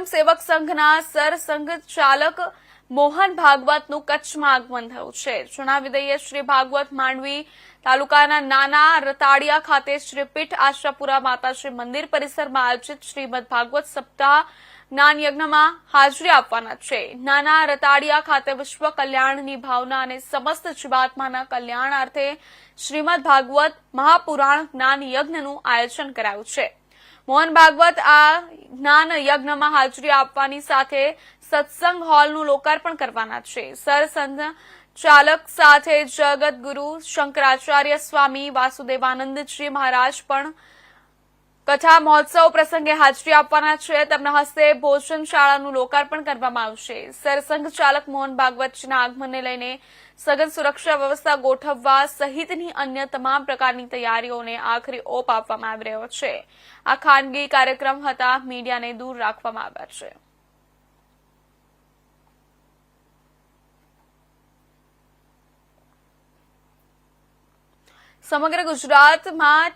સ્વયંસેવક સંઘના સરસંઘ મોહન ભાગવતનું કચ્છમાં આગમન થયું છે. જણાવી દઈએ શ્રી ભાગવત માંડવી તાલુકાના નાના રતાડિયા ખાતે શ્રી આશાપુરા માતાશ્રી મંદિર પરિસરમાં આયોજિત શ્રીમદ ભાગવત સપ્તાહ જ્ઞાન યજ્ઞમાં હાજરી આપવાના છે. નાના રતાડિયા ખાતે વિશ્વ કલ્યાણની ભાવના અને સમસ્ત જીવાત્માના કલ્યાણાર્થે શ્રીમદ ભાગવત મહાપુરાણ જ્ઞાન યજ્ઞનું આયોજન કરાયું છે. મોહન ભાગવત આ જ્ઞાન યજ્ઞમાં હાજરી આપવાની સાથે સત્સંગ હોલનું લોકાર્પણ કરવાના છે. સરસંઘ ચાલક સાથે જગત ગુરુ શંકરાચાર્ય સ્વામી વાસુદેવાનંદજી મહારાજ પણ કથા મહોત્સવ પ્રસંગે હાજરી આપવાના છે. તેમના હસ્તે ભોજનશાળાનું લોકાર્પણ કરવામાં આવશે. સરસંઘ મોહન ભાગવતજીના આગમનને લઈને સઘન સુરક્ષા વ્યવસ્થા ગોઠવવા સહિતની અન્ય તમામ પ્રકારની તૈયારીઓને આખરી ઓપ આપવામાં આવી રહ્યો છે. આ ખાનગી કાર્યક્રમ હતા, મીડિયાને દૂર રાખવામાં આવ્યા છે. સમગ્ર ગુજરાતમાં